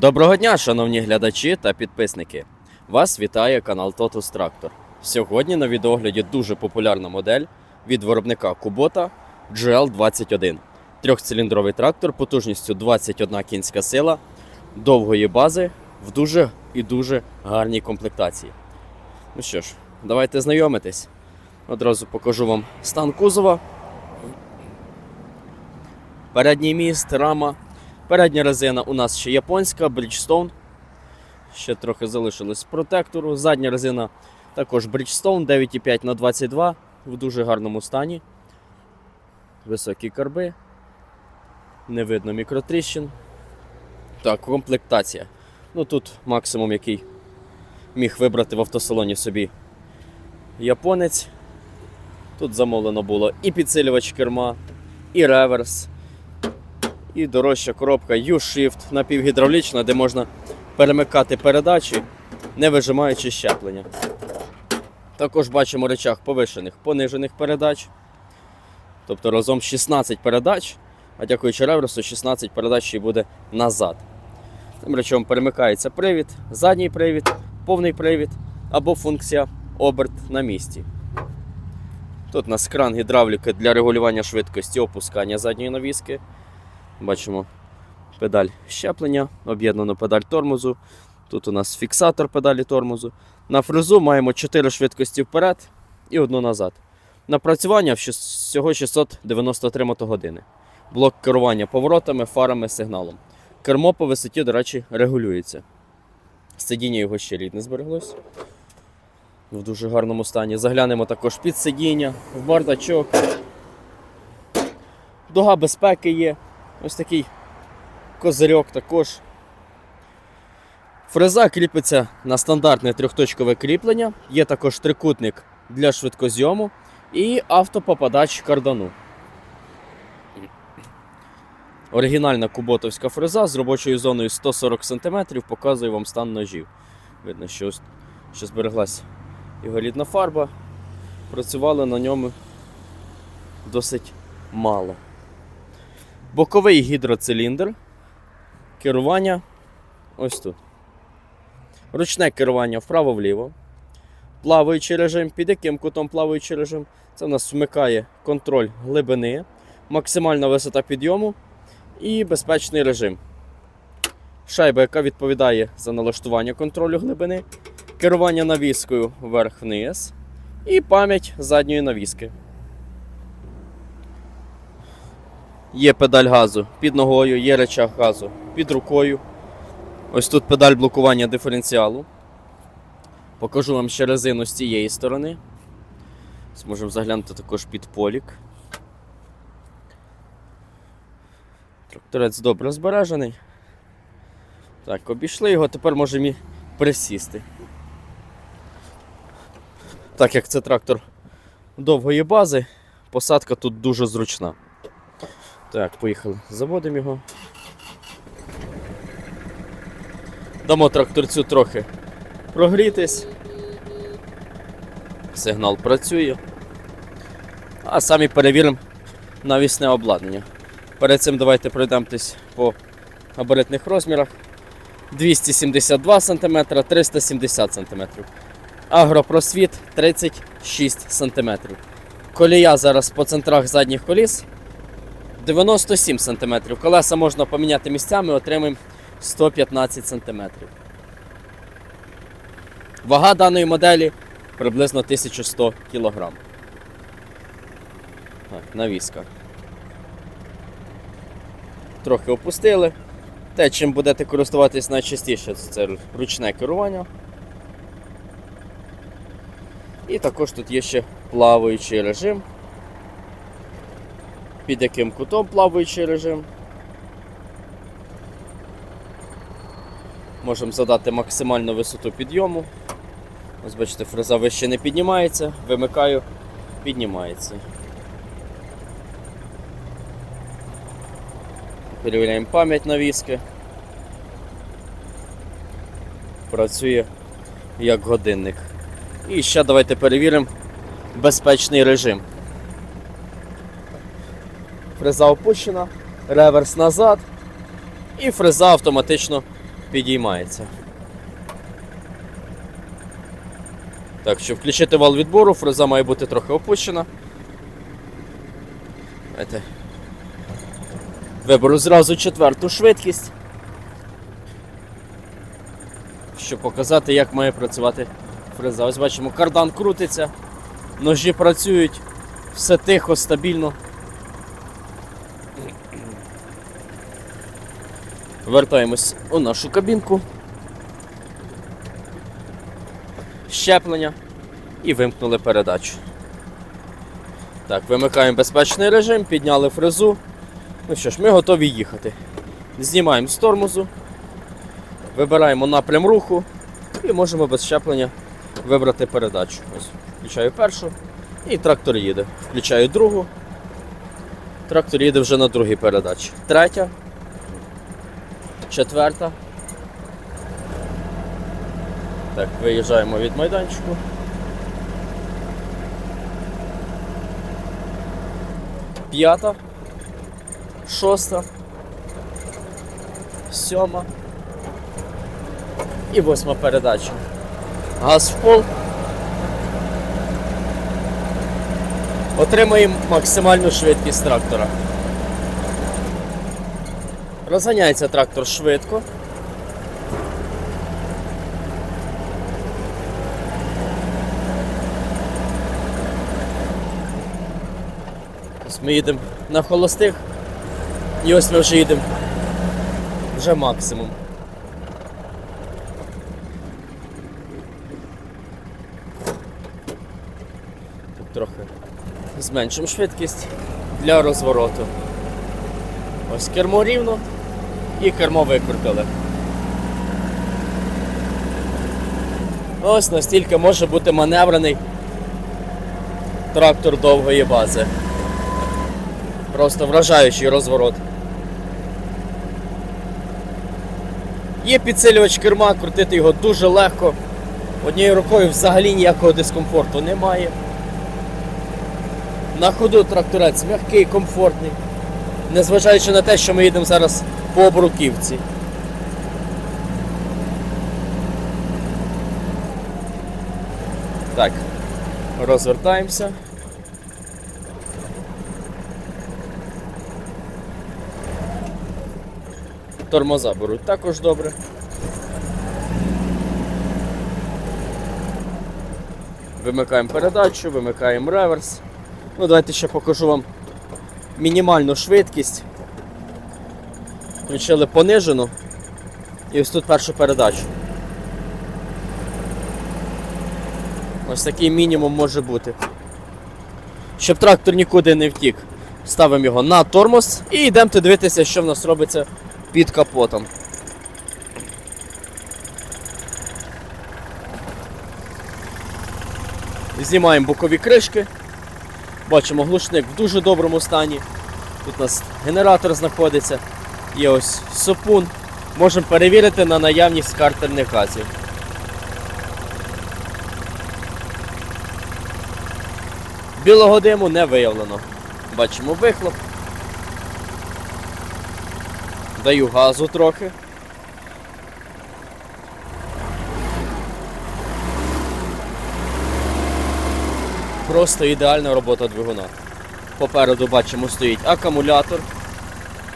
Доброго дня, шановні глядачі та підписники. Вас вітає канал Totus Tractor. Сьогодні на відеогляді дуже популярна модель від виробника Kubota GL21. Трьохциліндровий трактор потужністю 21 кінська сила, довгої бази в дуже і дуже гарній комплектації. Ну що ж, давайте знайомитись. Одразу покажу вам стан кузова. Передній міст, рама, Передня резина у нас ще японська, Bridgestone. Ще трохи залишилось протектору. Задня резина також Bridgestone 9,5 на 22 в дуже гарному стані. Високі карби. Не видно мікротріщин. Так, комплектація. Ну тут максимум, який міг вибрати в автосалоні собі японець. Тут замовлено було і підсилювач керма, і реверс і дорожча коробка U-Shift напівгідравлічна, де можна перемикати передачі, не вижимаючи щеплення. Також бачимо речах повишених, понижених передач. Тобто разом 16 передач, а дякуючи реверсу, 16 передач ще буде назад. Цим речом перемикається привід, задній привід, повний привід або функція оберт на місці. Тут у нас кран гідравліки для регулювання швидкості опускання задньої навіски. Бачимо педаль щеплення, об'єднану педаль тормозу. Тут у нас фіксатор педалі тормозу. На фрезу маємо 4 швидкості вперед і одну назад. Напрацювання всього 693 мотогодини. Блок керування поворотами, фарами, сигналом. Кермо по висоті, до речі, регулюється. Сидіння його ще рідне збереглось. В дуже гарному стані. Заглянемо також під сидіння, в бардачок. Дуга безпеки є. Ось такий козирьок також. Фреза кріпиться на стандартне трьохточкове кріплення. Є також трикутник для швидкозйому і автопопадач кардану. Оригінальна куботовська фреза з робочою зоною 140 см показує вам стан ножів. Видно, що, ось- що збереглась його рідна фарба. Працювали на ньому досить мало. Боковий гідроциліндр. Керування ось тут. Ручне керування вправо-вліво. Плаваючий режим. Під яким кутом плаваючий режим? Це в нас вмикає контроль глибини, максимальна висота підйому і безпечний режим. Шайба, яка відповідає за налаштування контролю глибини, керування навіскою вверх-вниз і пам'ять задньої навіски. Є педаль газу під ногою, є речах газу під рукою. Ось тут педаль блокування диференціалу. Покажу вам ще резину з цієї сторони. Зможемо заглянути також під полік. Тракторець добре збережений. Так, обійшли його, тепер можемо і присісти. Так як це трактор довгої бази, посадка тут дуже зручна. Так, поїхали. Заводимо його. Дамо тракторцю трохи прогрітись. Сигнал працює. А самі перевіримо навісне обладнання. Перед цим давайте пройдемтесь по габаритних розмірах. 272 см, 370 см. Агропросвіт 36 см. Колія зараз по центрах задніх коліс 97 см. Колеса можна поміняти місцями, отримаємо 115 см. Вага даної моделі приблизно 1100 кг. Так, навіска. Трохи опустили. Те, чим будете користуватись найчастіше, це ручне керування. І також тут є ще плаваючий режим під яким кутом плаваючий режим. Можемо задати максимальну висоту підйому. Ось бачите, фреза вище не піднімається, вимикаю, піднімається. Перевіряємо пам'ять навіски. Працює як годинник. І ще давайте перевіримо безпечний режим. Фреза опущена, реверс назад, і фреза автоматично підіймається. Так, щоб включити вал відбору, фреза має бути трохи опущена. Давайте. Виберу зразу четверту швидкість. Щоб показати, як має працювати фреза. Ось бачимо, кардан крутиться, ножі працюють, все тихо, стабільно. Вертаємось у нашу кабінку. Щеплення і вимкнули передачу. Так, вимикаємо безпечний режим, підняли фрезу. Ну що ж, ми готові їхати. Знімаємо з тормозу, вибираємо напрям руху і можемо без щеплення вибрати передачу. Ось, включаю першу і трактор їде. Включаю другу. Трактор їде вже на другій передачі. Третя. Четверта. Так, виїжджаємо від майданчику. П'ята. Шоста. Сьома. І восьма передача. Газ в пол. Отримаємо максимальну швидкість трактора. Розганяється трактор швидко. Ось ми їдемо на холостих. І ось ми вже їдемо вже максимум. Тут трохи зменшимо швидкість для розвороту. Ось кермо рівно і кермо викрутили. Ось настільки може бути маневрений трактор довгої бази. Просто вражаючий розворот. Є підсилювач керма, крутити його дуже легко. Однією рукою взагалі ніякого дискомфорту немає. На ходу тракторець м'який, комфортний. Незважаючи на те, що ми їдемо зараз по обруківці. Так, розвертаємося. Тормоза беруть також добре. Вимикаємо передачу, вимикаємо реверс. Ну, давайте ще покажу вам мінімальну швидкість. Включили понижену. І ось тут першу передачу. Ось такий мінімум може бути. Щоб трактор нікуди не втік. Ставимо його на тормоз і йдемо дивитися, що в нас робиться під капотом. Знімаємо бокові кришки. Бачимо глушник в дуже доброму стані. Тут у нас генератор знаходиться. Є ось сопун. Можемо перевірити на наявність картерних газів. Білого диму не виявлено. Бачимо вихлоп. Даю газу трохи. Просто ідеальна робота двигуна. Попереду бачимо стоїть акумулятор.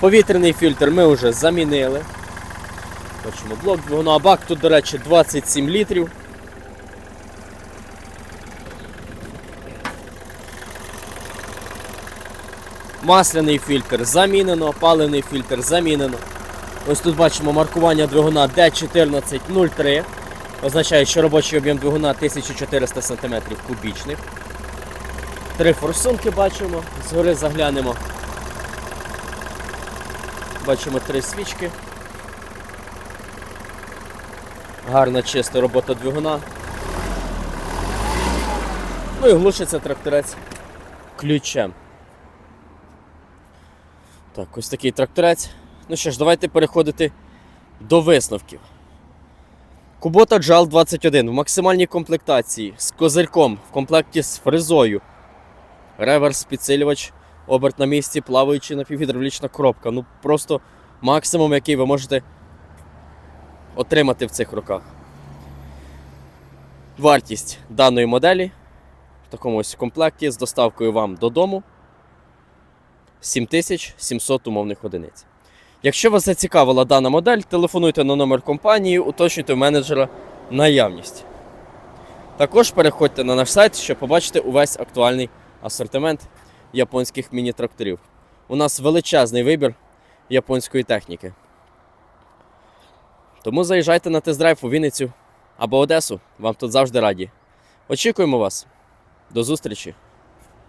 Повітряний фільтр ми вже замінили. Бачимо блок двигуна, а бак тут, до речі, 27 літрів. Масляний фільтр замінено, паливний фільтр замінено. Ось тут бачимо маркування двигуна D1403. Означає, що робочий об'єм двигуна 1400 см кубічних. Три форсунки бачимо, згори заглянемо. Бачимо три свічки. Гарна чиста робота двигуна. Ну і глушиться тракторець ключем. Так, ось такий тракторець. Ну що ж, давайте переходити до висновків. Кубота JAL 21 в максимальній комплектації з козирьком в комплекті з фрезою. Реверс, підсилювач, оберт на місці, плаваючи напівгідравлічна коробка. Ну просто максимум, який ви можете отримати в цих роках. Вартість даної моделі в такому ось комплекті з доставкою вам додому 7700 умовних одиниць. Якщо вас зацікавила дана модель, телефонуйте на номер компанії, уточнюйте у менеджера наявність. Також переходьте на наш сайт, щоб побачити увесь актуальний асортимент японських міні-тракторів. У нас величезний вибір японської техніки. Тому заїжджайте на тест-драйв у Вінницю або Одесу. Вам тут завжди раді. Очікуємо вас. До зустрічі!